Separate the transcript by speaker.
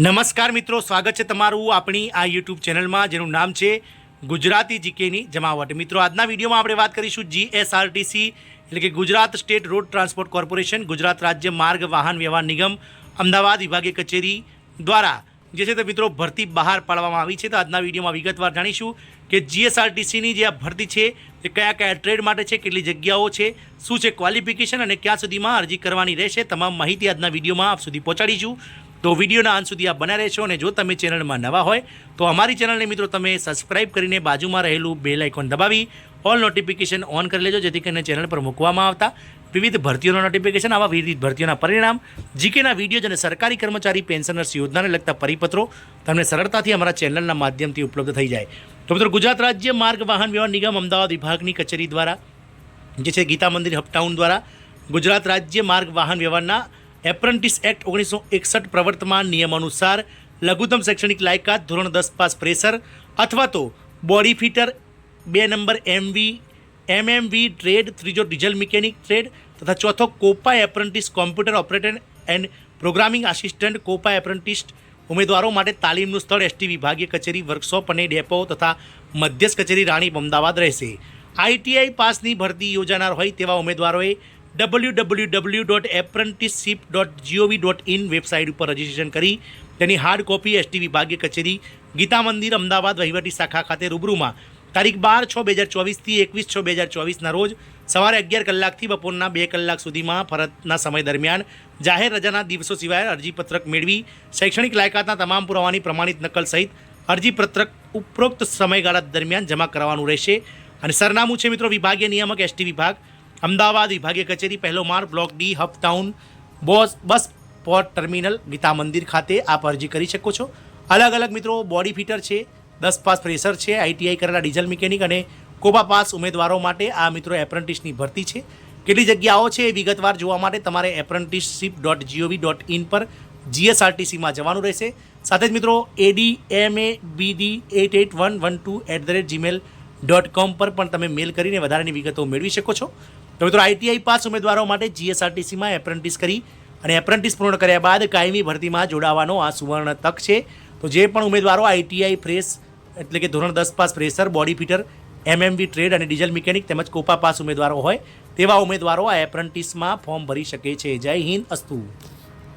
Speaker 1: નમસ્કાર મિત્રો, સ્વાગત છે તમારું આપણી આ યુટ્યુબ ચેનલમાં, જેનું નામ છે ગુજરાતી જીકેની જમાવટ. મિત્રો, આજના વિડીયોમાં આપણે વાત કરીશું જીએસઆરટીસી એટલે કે Gujarat state road transport corporation, Gujarat રાજ્ય માર્ગ વાહન વ્યવહાર નિગમ, અમદાવાદ વિભાગીય કચેરી દ્વારા જે છે તે મિત્રો ભરતી બહાર પાડવામાં આવી છે. તો આજના વિડીયોમાં વિગતવાર જાણીશું કે જીએસઆરટીસીની જે આ ભરતી છે તે કયા કયા ટ્રેડ માટે છે, કેટલી જગ્યાઓ છે, શું છે ક્વોલિફિકેશન અને ક્યાં સુધીમાં અરજી કરવાની રહેશે, તમામ માહિતી આજના વિડીયોમાં આપ સુધી પહોંચાડીશું. તો વિડીયોના અંત સુધી આપ બના રહેશો અને જો તમે ચેનલમાં નવા હોય, તો અમારી ચેનલને મિત્રો તમે સબસ્ક્રાઇબ કરીને બાજુમાં રહેલું બેલ આઇકોન દબાવી ઓલ નોટિફિકેશન ઓન કરી લેજો, જેથી કરીને ચેનલ પર મૂકવામાં આવતા વિવિધ ભરતીઓના નોટિફિકેશન આવા વિવિધ ભરતીઓના પરિણામ, જીકેના વીડિયો અને સરકારી કર્મચારી, પેન્શનર્સ યોજનાને લગતા પરિપત્રો તમને સરળતાથી અમારા ચેનલના માધ્યમથી ઉપલબ્ધ થઈ જાય. તો મિત્રો, ગુજરાત રાજ્ય માર્ગ વાહન વ્યવહાર નિગમ અમદાવાદ વિભાગની કચેરી દ્વારા, જે છે ગીતા મંદિર હપટાઉન દ્વારા ગુજરાત રાજ્ય માર્ગ વાહન વ્યવહારના એપ્રન્ટિસ એક્ટ ઓગણીસો એકસઠ પ્રવર્તમાન નિયમ અનુસાર લઘુત્તમ શૈક્ષણિક લાયકાત ધોરણ દસ પાસ પ્રેશર અથવા તો બોડી ફિટર, બે નંબર એમવી એમએમવી ટ્રેડ, ત્રીજો ડીઝલ મિકેનિક ટ્રેડ તથા ચોથો COPA apprentice computer operator and programming assistant COPA apprentice ઉમેદવારો માટે તાલીમનું સ્થળ એસટી વિભાગીય કચેરી, વર્કશોપ અને ડેપો તથા મધ્યસ્થ કચેરી રાણીપ અમદાવાદ રહેશે. આઈટીઆઈ પાસની ભરતી યોજાનાર હોય તેવા ઉમેદવારોએ W W W dot apprenticeship dot GOV dot IN website ઉપર રજીસ્ટ્રેશન કરી, તેની હાર્ડ કોપી એસટી વિભાગીય કચેરી, ગીતા મંદિર, અમદાવાદ વહીવટી શાખા ખાતે રૂબરૂમાં. તારીખ બાર છ બે હજાર ચોવીસથી એકવીસ છ બે હજાર ચોવીસના રોજ સવારે અગિયાર કલાકથી બપોરના બે કલાક સુધીમાં ફરજના સમય દરમિયાન જાહેર રજાના દિવસો સિવાય અરજીપત્રક મેળવી, શૈક્ષણિક લાયકાતના તમામ પુરાવાની પ્રમાણિત નકલ સહિત અરજીપત્રક ઉપરોક્ત સમયગાળા દરમિયાન જમા કરવાનું રહેશે. અને સરનામું છે મિત્રો વિભાગીય નિયામક એસટી વિભાગ અમદાવાદ વિભાગીય કચેરી પહેલો માર block D, hub town, boss, bus port terminal, Gita Mandir ખાતે આપ અરજી કરી શકો છો. અલગ અલગ મિત્રો, બોડી ફિટર છે, દસ પાસ ફ્રેશર છે આઈટીઆઈ કરેલા ડીઝલ મિકેનિક અને કોબા પાસ ઉમેદવારો માટે આ મિત્રો એપ્રન્ટિસની ભરતી છે. કેટલી જગ્યાઓ છે એ વિગતવાર જોવા માટે તમારે apprenticeship dot GOV dot IN પર જીએસઆરટીસીમાં જવાનું રહેશે. સાથે જ મિત્રો AD M A BD at at one one two at the rate Gmail dot com પર પણ તમે મેલ કરીને વધારાની વિગતો મેળવી શકો છો. તો મિત્રો આઈટીઆઈ પાસ ઉમેદવારો માટે જીએસઆરટીસીમાં એપ્રેન્ટિસ કરી અને એપ્રેન્ટિસ પૂર્ણ કર્યા બાદ કાયમી ભરતીમાં જોડાવાનો આ સુવર્ણ તક છે. તો જે પણ ઉમેદવારો આઈટીઆઈ ફ્રેશ એટલે કે ધોરણ દસ pass fresher body fitter MMV trade અને ડીઝલ મિકેનિક તેમજ કોપા પાસ ઉમેદવારો હોય, તેવા ઉમેદવારો આ એપ્રન્ટિસમાં ફોર્મ ભરી શકે છે. જય હિન્દ, અસ્તુ.